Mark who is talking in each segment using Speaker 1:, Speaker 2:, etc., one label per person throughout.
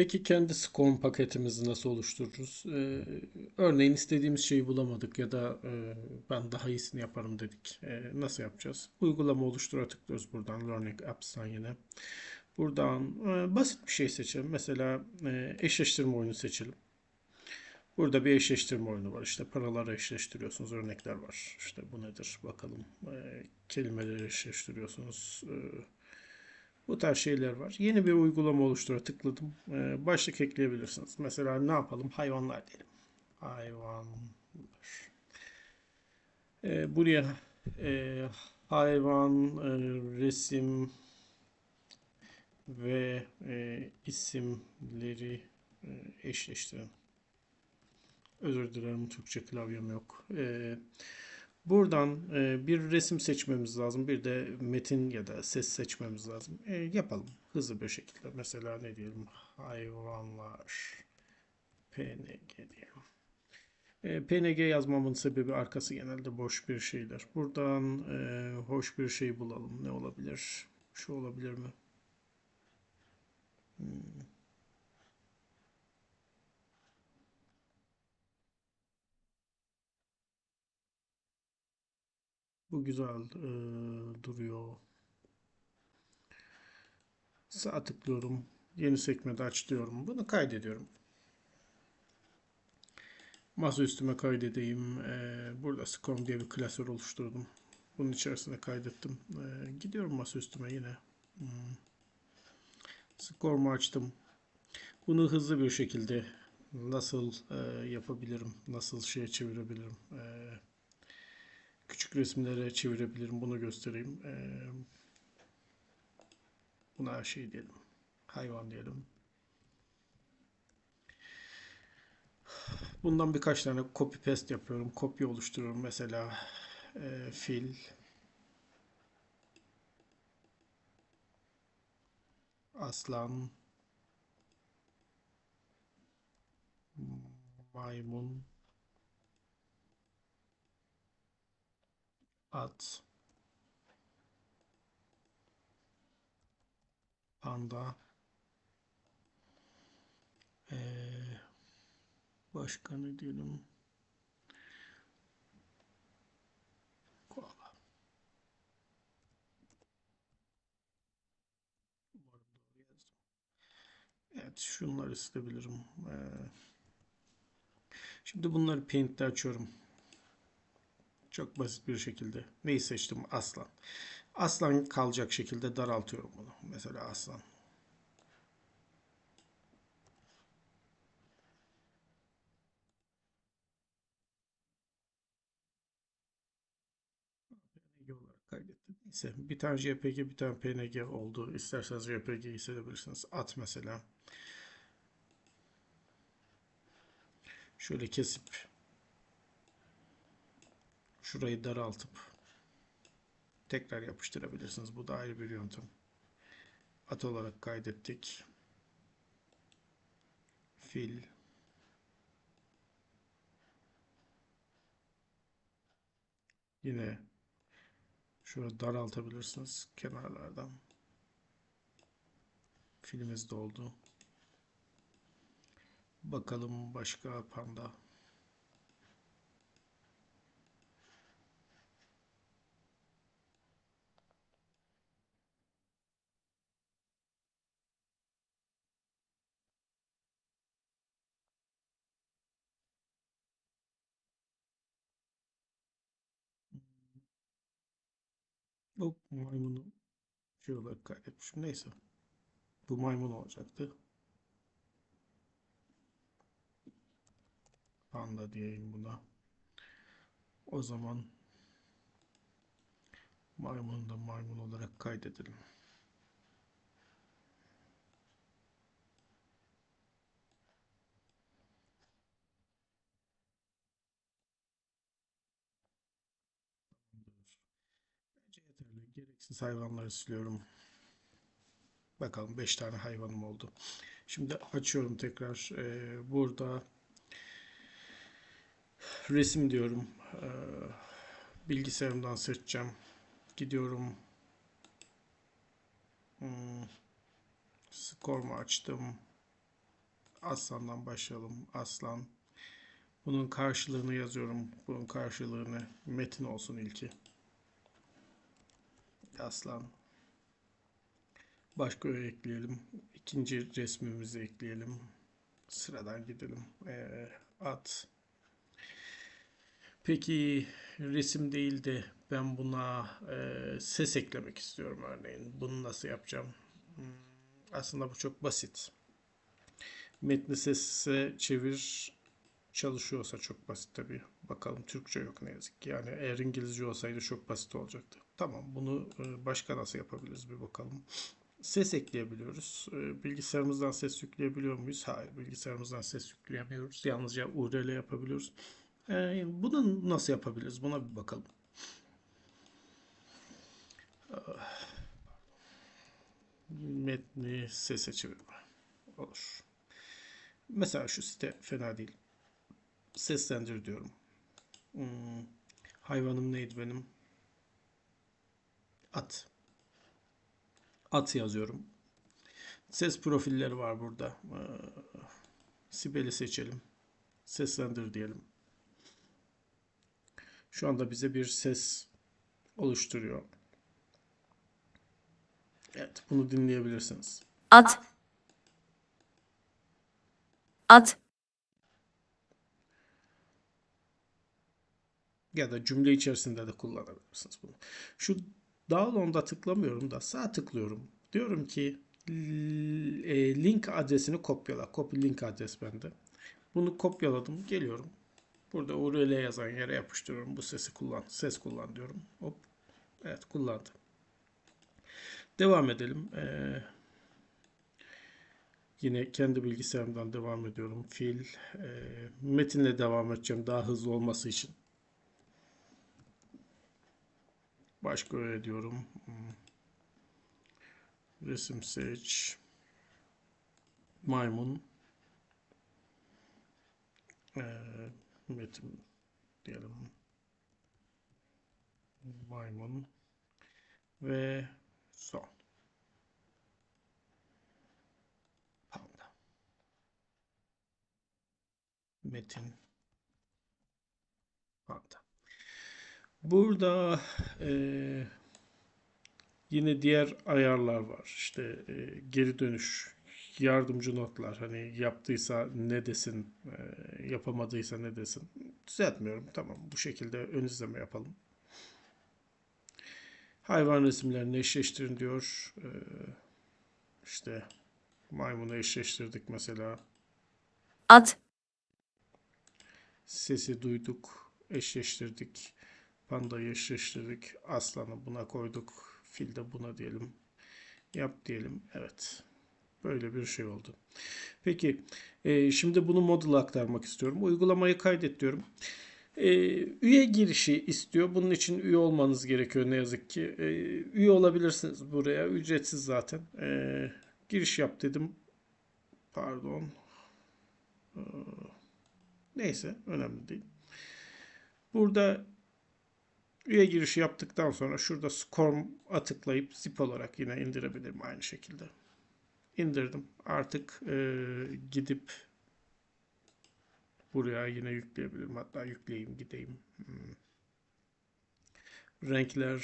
Speaker 1: Peki kendi SCORM paketimizi nasıl oluştururuz? Ee, örneğin istediğimiz şeyi bulamadık ya da e, ben daha iyisini yaparım dedik. Ee, nasıl yapacağız? Uygulama oluştura tıklıyoruz buradan Learning Apps'tan yine. Buradan e, basit bir şey seçelim. Mesela e, eşleştirme oyunu seçelim. Burada bir eşleştirme oyunu var. İşte paraları eşleştiriyorsunuz. Örnekler var. İşte bu nedir? Bakalım. E, kelimeleri eşleştiriyorsunuz. E, bu tarz şeyler var. Yeni bir uygulama oluştura tıkladım. E, başlık ekleyebilirsiniz. Mesela ne yapalım? Hayvanlar diyelim. Hayvanlar. E, buraya e, hayvan, e, resim ve e, isimleri e, eşleştirin. Özür dilerim Türkçe klavyem yok. Ee, buradan e, bir resim seçmemiz lazım. Bir de metin ya da ses seçmemiz lazım. E, yapalım hızlı bir şekilde. Mesela ne diyelim? Hayvanlar. PNG diyelim. E, PNG yazmamın sebebi arkası genelde boş bir şeyler. Buradan e, hoş bir şey bulalım. Ne olabilir? Şu olabilir mi? Hmm. Bu güzel e, duruyor. Sağ tıklıyorum. Yeni sekmede aç diyorum. Bunu kaydediyorum. Masa üstüme kaydedeyim. E, burada Scrum diye bir klasör oluşturdum. Bunun içerisine kaydettim. E, gidiyorum masa üstüme yine. Hmm. Scrum'u açtım. Bunu hızlı bir şekilde nasıl e, yapabilirim? Nasıl şeye çevirebilirim? E, küçük resimlere çevirebilirim. Bunu göstereyim. Ee, buna her şey diyelim. Hayvan diyelim. Bundan birkaç tane copy paste yapıyorum. Kopya oluşturuyorum. Mesela e, fil aslan maymun at. Panda. Ee, başka ne diyelim? Koala. Evet şunları isteyebilirim. Ee, şimdi bunları paint'te açıyorum çok basit bir şekilde. Neyi seçtim? Aslan. Aslan kalacak şekilde daraltıyorum bunu. Mesela aslan. Kaydettim. Neyse bir tane JPG bir tane PNG oldu. İsterseniz JPG'yi seçebilirsiniz. At mesela. Şöyle kesip Şurayı daraltıp tekrar yapıştırabilirsiniz. Bu da ayrı bir yöntem. At olarak kaydettik. Fil. Yine şöyle daraltabilirsiniz kenarlardan. Filimiz doldu. Bakalım başka panda. Bu maymunu şey olarak kaydetmişim. Neyse. Bu maymun olacaktı. Panda diyeyim buna. O zaman maymunu da maymun olarak kaydedelim. Gereksiz hayvanları siliyorum. Bakalım 5 tane hayvanım oldu. Şimdi açıyorum tekrar. Ee, burada resim diyorum. Ee, bilgisayarımdan seçeceğim. Gidiyorum. Hmm. Skormu açtım. Aslan'dan başlayalım. Aslan. Bunun karşılığını yazıyorum. Bunun karşılığını metin olsun ilki. Aslan. Başka öğe ekleyelim. İkinci resmimizi ekleyelim. Sıradan gidelim. Ee, at. Peki resim değil de ben buna e, ses eklemek istiyorum örneğin. Bunu nasıl yapacağım? Hmm, Aslında bu çok basit. Metni sese çevir çalışıyorsa çok basit tabii. Bakalım Türkçe yok ne yazık ki. Yani eğer İngilizce olsaydı çok basit olacaktı. Tamam bunu e, başka nasıl yapabiliriz bir bakalım. Ses ekleyebiliyoruz. E, Bilgisayarımızdan ses yükleyebiliyor muyuz? Hayır, bilgisayarımızdan ses yükleyemiyoruz. Yalnızca URL yapabiliyoruz. E, Bunu nasıl yapabiliriz? Buna bir bakalım. Metni sese çevirme. Olur. Mesela şu site fena değil. Seslendir diyorum. Hmm, hayvanım neydi benim? At. At yazıyorum. Ses profilleri var burada. Ee, Sibel'i seçelim. Seslendir diyelim. Şu anda bize bir ses oluşturuyor. Evet, bunu dinleyebilirsiniz.
Speaker 2: At. At.
Speaker 1: Ya da cümle içerisinde de kullanabilirsiniz bunu. Şu download'a tıklamıyorum da sağ tıklıyorum. Diyorum ki e, link adresini kopyala. Copy link adres bende. Bunu kopyaladım. Geliyorum. Burada URL yazan yere yapıştırıyorum. Bu sesi kullan. Ses kullan diyorum. Hop. Evet kullandım. Devam edelim. Ee, yine kendi bilgisayarımdan devam ediyorum. Fil. E, metinle devam edeceğim daha hızlı olması için. Başka öyle diyorum. Hmm. Resim seç. Maymun. Ee, metin diyelim. Maymun. Ve son. Panda. Metin. Panda. Burada eee, yine diğer ayarlar var. İşte eee, geri dönüş, yardımcı notlar. Hani yaptıysa ne desin, eee, yapamadıysa ne desin. Düzeltmiyorum. Tamam. Bu şekilde ön izleme yapalım. Hayvan resimlerini eşleştirin diyor. Eee işte maymunu eşleştirdik mesela.
Speaker 2: At.
Speaker 1: Sesi duyduk, eşleştirdik. Pandayı eşleştirdik. Aslanı buna koyduk. Fil de buna diyelim. Yap diyelim. Evet. Böyle bir şey oldu. Peki. e, şimdi bunu modula aktarmak istiyorum. Uygulamayı kaydet diyorum. E, üye girişi istiyor. Bunun için üye olmanız gerekiyor ne yazık ki. E, üye olabilirsiniz buraya. Ücretsiz zaten. E, giriş yap dedim. Pardon. E, neyse. Önemli değil. Burada üye girişi yaptıktan sonra şurada Scorm'a tıklayıp zip olarak yine indirebilirim aynı şekilde. İndirdim. Artık e, gidip buraya yine yükleyebilirim. Hatta yükleyeyim gideyim. Hmm. Renkler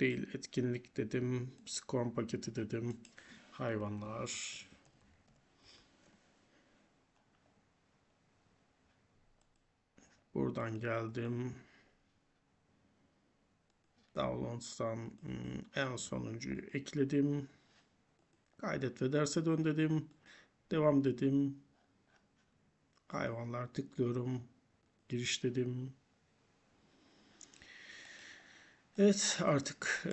Speaker 1: değil etkinlik dedim. Scorm paketi dedim. Hayvanlar. Buradan geldim. Downloads'tan en sonuncuyu ekledim. Kaydet ve derse dön dedim. Devam dedim. Hayvanlar tıklıyorum. Giriş dedim. Evet artık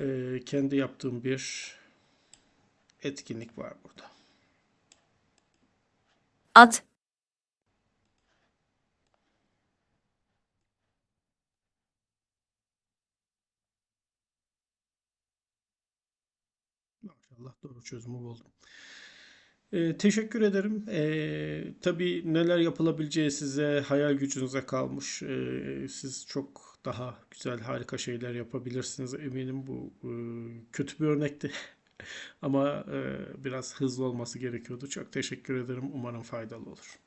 Speaker 1: kendi yaptığım bir etkinlik var burada.
Speaker 2: At.
Speaker 1: Doğru çözümü buldum. Ee, teşekkür ederim. Ee, tabii neler yapılabileceği size hayal gücünüze kalmış. Ee, siz çok daha güzel, harika şeyler yapabilirsiniz. Eminim bu e, kötü bir örnekti. Ama e, biraz hızlı olması gerekiyordu. Çok teşekkür ederim. Umarım faydalı olur.